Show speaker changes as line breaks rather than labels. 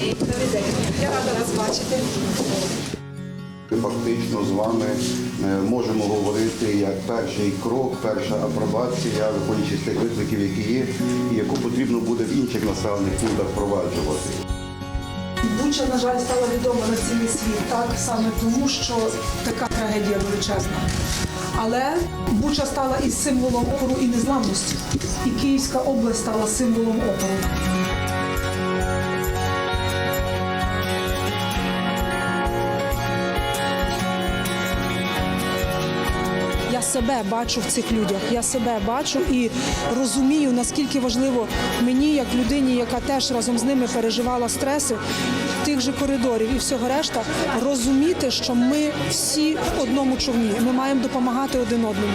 Добрий день. Я рада вас бачити.
Ми Фактично з вами е, можемо говорити як перший крок, перша апробація, виходячи з тих викликів, які є, і яку потрібно буде в інших населених пунктах впроваджувати.
Буча, на жаль, стала відома на цілий світ, так саме тому, що така трагедія величезна. Але Буча стала і символом опору і незламності. І Київська область стала символом опору. Я себе бачу в цих людях. Я себе бачу і розумію, наскільки важливо мені, як людині, яка теж разом з ними переживала стреси тих же коридорів і всього решта, розуміти, що ми всі в одному човні. Ми маємо допомагати один одному.